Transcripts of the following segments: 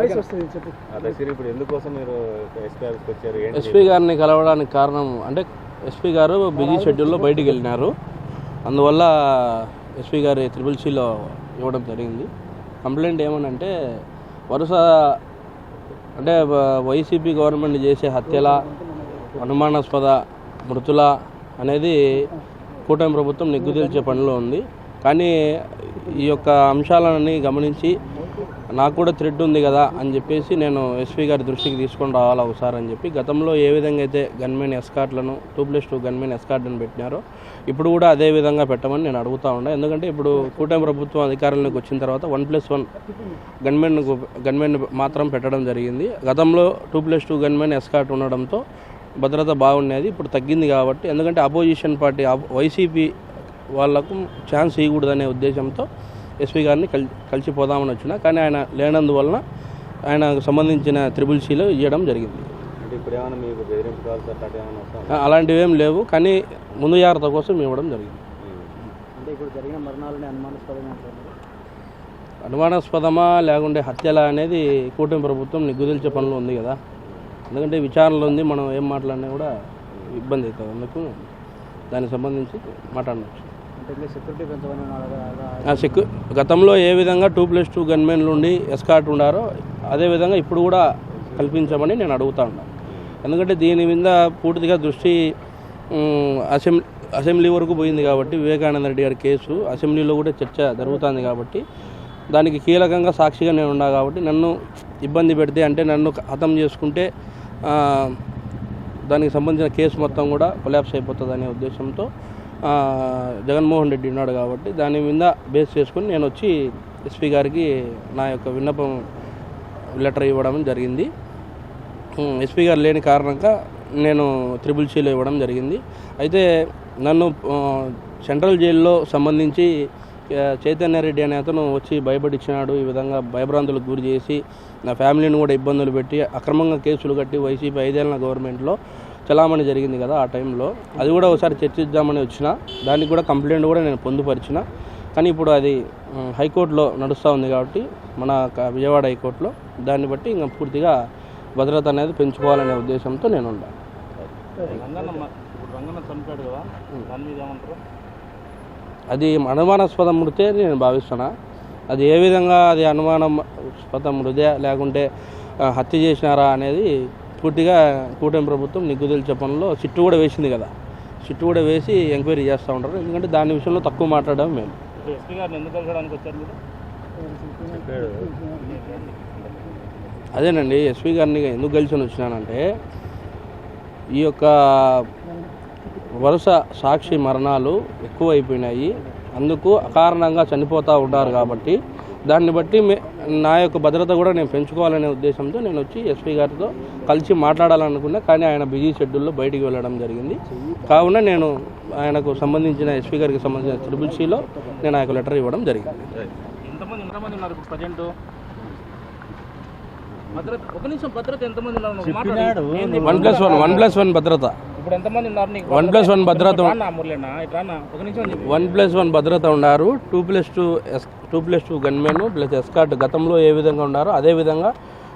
ఇప్పుడు ఎందుకోసం మీరు ఎస్పీ ఆఫీస్కి వచ్చారు? ఏంటి? ఎస్పీ గారిని కలవడానికి కారణం అంటే ఎస్పీ గారు బిజీ షెడ్యూల్లో బయటికి వెళ్ళినారు. అందువల్ల ఎస్పీ గారి త్రిపుల్ సిలో ఇవ్వడం జరిగింది. కంప్లైంట్ ఏమనంటే వరుస అంటే వైసీపీ గవర్నమెంట్ చేసే హత్యల అనుమానాస్పద మృతుల అనేది కూటమి ప్రభుత్వం నిగ్గుతీల్చే పనిలో ఉంది. కానీ ఈ యొక్క అంశాలని గమనించి నాకు కూడా థ్రెడ్ ఉంది కదా అని చెప్పేసి నేను ఎస్పీ గారి దృష్టికి తీసుకొని రావాలా ఒకసారి అని చెప్పి గతంలో ఏ విధంగా అయితే గన్మెన్ ఎస్కాట్లను టూ ప్లస్ టూ గన్మెన్ ఎస్కాట్లను పెట్టినారో ఇప్పుడు కూడా అదే విధంగా పెట్టమని నేను అడుగుతా ఉన్నా. ఎందుకంటే ఇప్పుడు కూటమి ప్రభుత్వం అధికారంలోకి వచ్చిన తర్వాత one plus one gunmen gunmen మాత్రం పెట్టడం జరిగింది. గతంలో two plus two gunmen escort ఉండడంతో భద్రత బాగుండేది ఇప్పుడు తగ్గింది కాబట్టి. ఎందుకంటే అపోజిషన్ పార్టీ వైసీపీ వాళ్ళకు ఛాన్స్ ఇవ్వకూడదనే ఉద్దేశంతో ఎస్పీ గారిని కల్ కలిసిపోదామని వచ్చిన కానీ ఆయన లేనందువలన ఆయనకు సంబంధించిన త్రిబుల్ సీలో ఇవ్వడం జరిగింది. అలాంటివి ఏం లేవు కానీ ముందు జాగ్రత్త కోసం ఇవ్వడం జరిగింది. అనుమానాస్పదమా లేకుంటే హత్యల అనేది కూటమి ప్రభుత్వం నిగ్గుదిల్చే పనులు ఉంది కదా. ఎందుకంటే విచారణలో ఉంది మనం ఏం మాట్లాడినా కూడా ఇబ్బంది అవుతుంది. అందుకు దానికి సంబంధించి మాట్లాడవచ్చు. సెక్యూ గతంలో ఏ విధంగా టూ ప్లస్ టూ గన్మెన్లు ఉండి ఎస్కాట్ ఉండారో అదే విధంగా ఇప్పుడు కూడా కల్పించమని నేను అడుగుతా ఉన్నాను ఎందుకంటే దీని మీద పూర్తిగా దృష్టి అసెంబ్లీ అసెంబ్లీ వరకు పోయింది కాబట్టి వివేకానంద రెడ్డి గారి కేసు అసెంబ్లీలో కూడా చర్చ జరుగుతుంది కాబట్టి దానికి కీలకంగా సాక్షిగా నేను ఉన్నా కాబట్టి నన్ను ఇబ్బంది పెడితే అంటే నన్ను హతం చేసుకుంటే దానికి సంబంధించిన కేసు మొత్తం కూడా కొలాప్స్ అయిపోతుంది అనే ఉద్దేశంతో జగన్మోహన్ రెడ్డి ఉన్నాడు కాబట్టి దాని మీద బేస్ చేసుకుని నేను వచ్చి ఎస్పీ గారికి నా యొక్క విన్నపం లెటర్ ఇవ్వడం జరిగింది. ఎస్పీ గారు లేని కారణంగా నేను త్రిబుల్ సీలో ఇవ్వడం జరిగింది. అయితే నన్ను సెంట్రల్ జైల్లో సంబంధించి చైతన్య రెడ్డి అనే అతను వచ్చి భయపడిచ్చినాడు. ఈ విధంగా భయభ్రాంతులకు గురి చేసి నా ఫ్యామిలీని కూడా ఇబ్బందులు పెట్టి అక్రమంగా కేసులు కట్టి వైసీపీ ఐదేళ్ళ గవర్నమెంట్లో చలామణి జరిగింది కదా ఆ టైంలో. అది కూడా ఒకసారి చర్చిద్దామని వచ్చిన. దానికి కూడా కంప్లైంట్ కూడా నేను పొందుపరిచిన. కానీ ఇప్పుడు అది హైకోర్టులో నడుస్తూ ఉంది కాబట్టి మన విజయవాడ హైకోర్టులో దాన్ని బట్టి ఇంకా పూర్తిగా భద్రత అనేది పెంచుకోవాలనే ఉద్దేశంతో నేను ఉన్నాను అది అనుమానాస్పద మృతే నేను భావిస్తున్నా. అది ఏ విధంగా అది అనుమానాస్పద మృదే లేకుంటే హత్య చేసినారా అనేది పూర్తిగా కూటమి ప్రభుత్వం నిగ్గుదల పనుల్లో సిట్టు కూడా వేసింది కదా. సిట్టు కూడా వేసి ఎంక్వైరీ చేస్తూ ఉంటారు. ఎందుకంటే దాని విషయంలో తక్కువ మాట్లాడడం మేము ఎస్పీ గారిని ఎందుకు కలగడానికి వచ్చారు మీరు? చెప్పాడు. అదేనండి ఎస్పీ గారిని ఎందుకు గెలిచి వచ్చినానంటే ఈ యొక్క వరుస సాక్షి మరణాలు ఎక్కువైపోయినాయి. అందుకు అకారణంగా చనిపోతూ ఉంటారు కాబట్టి దాన్ని బట్టి మే నా యొక్క భద్రత కూడా నేను పెంచుకోవాలనే ఉద్దేశంతో నేను వచ్చి ఎస్పీ గారితో కలిసి మాట్లాడాలనుకున్నా కానీ ఆయన బిజీ షెడ్యూల్లో బయటికి వెళ్ళడం జరిగింది. కావున నేను ఆయనకు సంబంధించిన ఎస్పీ గారికి సంబంధించిన త్రిబుల్ సిలో నేను ఆ యొక్క లెటర్ ఇవ్వడం జరిగింది? One plus one one plus one భద్రత ఇప్పుడు ఎంతమంది ఉన్నారు నీకు? వన్ ప్లస్ వన్ భద్రత వన్ ప్లస్ వన్ భద్రత ఉన్నారు. Two plus two yes two plus two gunmen plus escort గతంలో ఏ విధంగా ఉన్నారో అదే విధంగా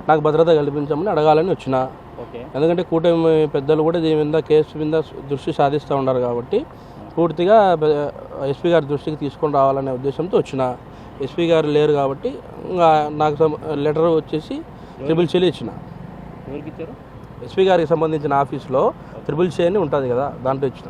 నాకు భద్రత కల్పించమని అడగాలని వచ్చిన. ఓకే. ఎందుకంటే కూటమి పెద్దలు కూడా దీని మీద కేసు మీద దృష్టి సాధిస్తూ ఉన్నారు కాబట్టి పూర్తిగా ఎస్పీ గారి దృష్టికి తీసుకొని రావాలనే ఉద్దేశంతో వచ్చిన. ఎస్పీ గారు లేరు కాబట్టి ఇంకా నాకు లెటర్ వచ్చేసి ట్రిపుల్ సీలు ఇచ్చిన. ఎస్పీ గారికి సంబంధించిన ఆఫీస్లో త్రిపుల్ సి అని ఉంటుంది కదా దాంట్లో ఇచ్చిన.